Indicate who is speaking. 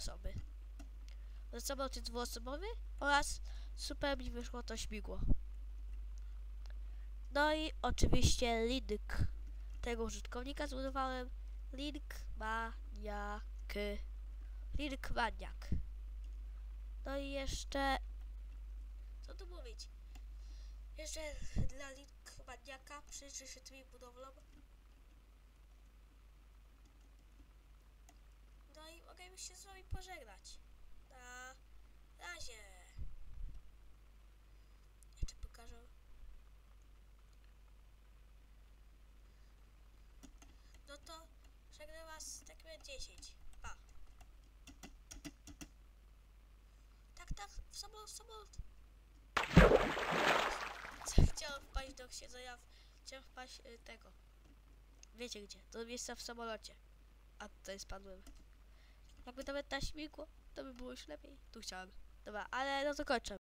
Speaker 1: osoby. Za samolot dwuosobowy oraz super mi wyszło to śmigło. No i oczywiście link tego użytkownika zbudowałem link maniak. Link maniak. No i jeszcze co tu mówić? Jeszcze dla link maniaka przyjrzy się tymi budowlom. No i mogę już się z wami pożegnać. Na razie. Jeszcze pokażę. No to żegnam was tak jak 10. Pa. Tak, tak, w samolot, w chciałem wpaść do siedzenia, chciałem wpaść tego. Wiecie gdzie? Do miejsca w samolocie. A tutaj spadłem. Jakby nawet na śmigło, to by było już lepiej. Tu chciałem. Dobra, ale no to kończę.